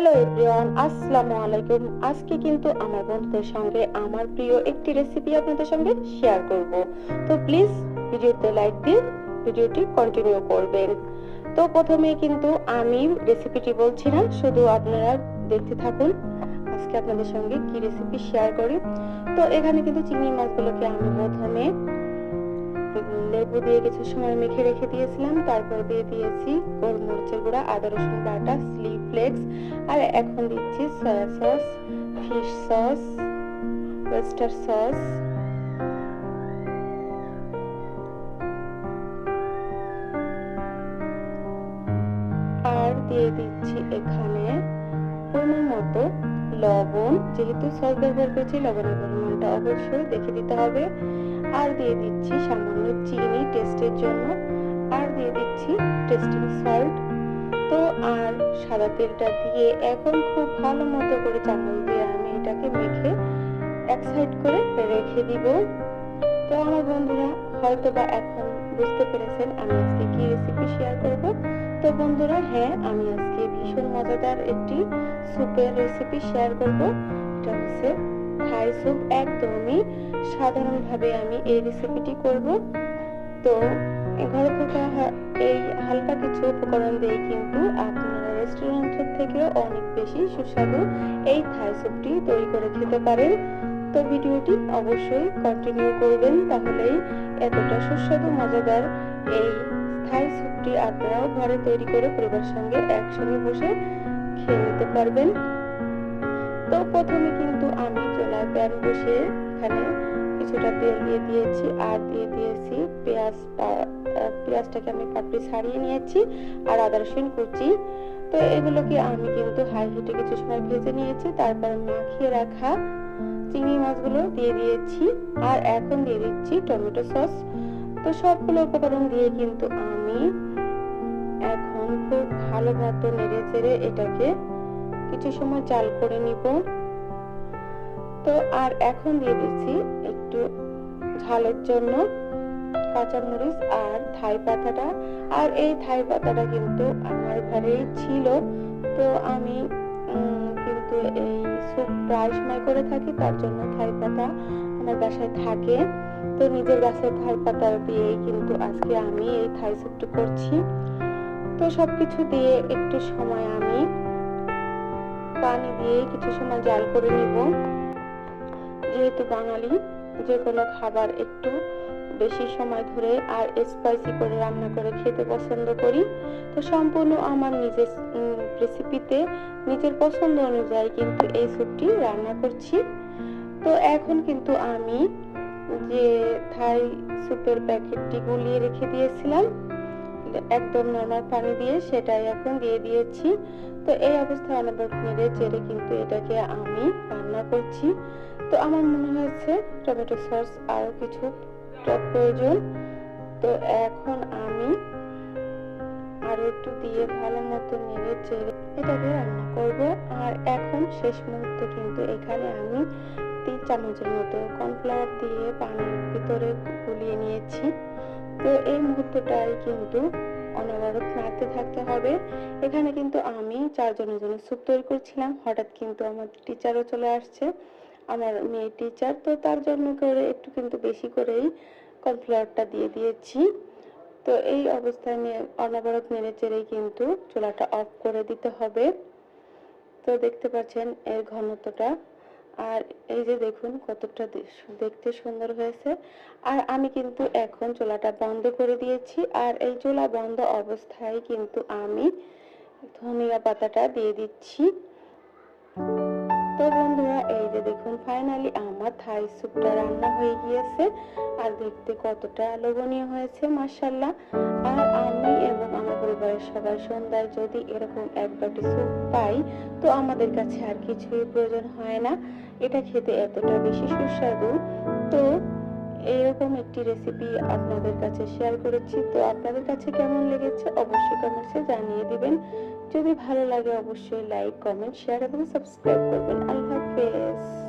Hello everyone, আসসালামু আলাইকুম। আজকে কিন্তু আমার বন্ধুদের সঙ্গে আমার প্রিয় একটি রেসিপি আপনাদের সঙ্গে শেয়ার করব। তো প্লিজ ভিডিওতে লাইক দিয়ে ভিডিওটি কন্টিনিউ করবেন। তো প্রথমে কিন্তু আমি রেসিপিটি বলছি না, শুধু আপনারা দেখতে থাকুন। আজকে আপনাদের সঙ্গে কি রেসিপি শেয়ার করি? তো এখানে কিন্তু চিংড়ি মাছগুলোকে আমি প্রথমে লেবু দিয়ে কিছু সময় মেখে রেখে দিয়েছিলাম। তারপর দিয়ে দিয়েছি গোলমরিচের গুঁড়া, আদা রসুন বাটা স্লি ফ্লেক্স আর এখন দিচ্ছি soya sauce fish sauce oyster sauce আর দিয়ে দিচ্ছি এখানে পরিমাণ মতো লবণ। যেহেতু সস ব্যবহার করছি, লবণের পরিমাণটা অবশ্যই দেখে দিতে হবে। আর দিয়ে দিচ্ছি সামান্য চিনি টেস্টের জন্য। আর দিয়ে দিচ্ছি টেস্টিং সল্ট। তো আর সাদা তেলটা দিয়ে এখন খুব ভালো মতো করে চামচ দিয়ে আমি এটাকে মেখে এক সাইড করে রেখে দিব। তো আমার বন্ধুরা, হয়তো বা এখন বুঝতে পেরেছেন আমি আজকে কি রেসিপি শেয়ার করব। তো বন্ধুরা হ্যাঁ আমি আজকে ভীষণ মজাদার একটি স্যুপের রেসিপি শেয়ার করব। এটা হচ্ছে থাই স্যুপ একদমই সাধারণভাবে আমি এই রেসিপিটি করব। তো ঘরে থাকা এই হালকা কিছু উপকরণ দিয়ে থেকেও অনেক বেশি সুস্বাদু এই থাই স্যুপটি তৈরি করে খেতে পারেন। তো ভিডিওটি অবশ্যই কন্টিনিউ করবেন, তাহলেই এতটা সুস্বাদু, মজাদার এই থাই স্যুপটি আপনারাও ঘরে তৈরি করে পরিবারের সঙ্গে একসঙ্গে বসে খেয়ে নিতে পারবেন। তো প্রথমে কিন্তু আমি চোলায় প্যান বসিয়ে এখানে কিছুটা তেল দিয়ে দিয়েছি, আর দিয়ে দিয়েছি পেঁয়াজ পেঁয়াজটাকে আমি পাপড়ি ছাড়িয়ে নিয়েছি আর আদা রসুন কুচি। তো এগুলোকে আমি কিন্তু হাই হিটে কিছু সময় ভেজে নিয়েছি, তারপর মাখিয়ে রাখা চিংড়ি মাছগুলো দিয়ে দিয়েছি আর এখন দিয়ে দিচ্ছি টমেটো সস। তো সবগুলো উপকরণ দিয়ে কিন্তু আমি এখন খুব ভালো মতো নেড়ে চেড়ে এটাকে কিছু সময় জাল করে নিব। তো আর এখন দিয়ে দিচ্ছি একটু ঝালের জন্য। কাঁচামরিচ আর থাই পাতাটা। আর এই থাই পাতাটা কিন্তু আমার ঘরেই ছিল। তো আমি কিন্তু এই স্যুপ প্রায় সময় করে থাকি, তার জন্য থাই পাতা আমার বাসায় থাকে। তো নিজের গাছের থাই পাতা দিয়েই কিন্তু আজকে আমি এই থাই স্যুপটি করছি। তো সবকিছু দিয়ে একটু সময় আমি পানি দিয়ে কিছু সময় জাল করে নিব। যেহেতু বাঙালি, যে কোনো খাবার একটু বেশি সময় ধরে আর স্পাইসি করে রান্না করে খেতে পছন্দ করি। তো সম্পূর্ণ আমার নিজের রেসিপিতে নিজের পছন্দ অনুযায়ী কিন্তু এই স্যুপটি রান্না করছি। তো এখন কিন্তু আমি যে থাই স্যুপের প্যাকেটটি গুলিয়ে রেখে দিয়েছিলাম, একদম নর্মাল পানি দিয়ে সেটাই এখন দিয়ে দিয়েছি। তো এই অবস্থায় অনবরত নেড়ে চেড়ে কিন্তু এটাকে আমি রান্না করছি। তো আমার মনে হয়েছে টমেটো সস আরও কিছু প্রয়োজন। তো এখন আমি আর একটু দিয়ে ভালো মতো নেড়ে চেড়ে এটাকে রান্না করব। আর এখন শেষ মুহূর্তে কিন্তু এখানে আমি তিন চামচের মতো কর্নফ্লাওয়ার দিয়ে পানির ভিতরে গুলিয়ে নিয়েছি। তো এই মুহূর্তটাই কিন্তু অনবরত নাড়তে থাকতে হবে। এখানে কিন্তু আমি চারজনের জন্য স্যুপ তৈরি করছিলাম। হঠাৎ কিন্তু আমার টিচারও চলে আসছে। আমার মেয়ে টিচার তো তার জন্য করে একটু কিন্তু বেশি করেই কর্নফ্লাওয়ারটা দিয়ে দিয়েছি। তো এই অবস্থায় নিয়ে অনবরত নেড়ে চেড়েই কিন্তু চুলাটা অফ করে দিতে হবে। তো দেখতে পাচ্ছেন এর ঘনত্বটা। আর এই যে দেখুন কতটা দেখতে সুন্দর হয়েছে। আর আমি কিন্তু এখন চুলাটা বন্ধ করে দিয়েছি। আর এই চুলা বন্ধ অবস্থায় কিন্তু আমি ধনিয়া পাতাটা দিয়ে দিচ্ছি। তো বন্ধুরা, এই যে দেখুন ফাইনালি আমার থাই স্যুপটা রান্না হয়ে গিয়েছে। আর দেখতে কতটা লোভনীয় হয়েছে মার্শাল্লাহ আর আমি এবং আমার পরিবারের সবাই সন্ধ্যায় যদি এরকম এক বাটি স্যুপ পাই, তো আমাদের কাছে আর কিছুই প্রয়োজন হয় না। এটা খেতে এতটা বেশি সুস্বাদু। তো এরকম একটি রেসিপি আপনাদের কাছে শেয়ার করেছি। তো আপনাদের কাছে কেমন লেগেছে অবশ্যই কমেন্টসে জানিয়ে দিবেন। যদি ভালো লাগে অবশ্যই লাইক কমেন্ট শেয়ার এবং সাবস্ক্রাইব করবেন। আল্লাহ হাফেজ।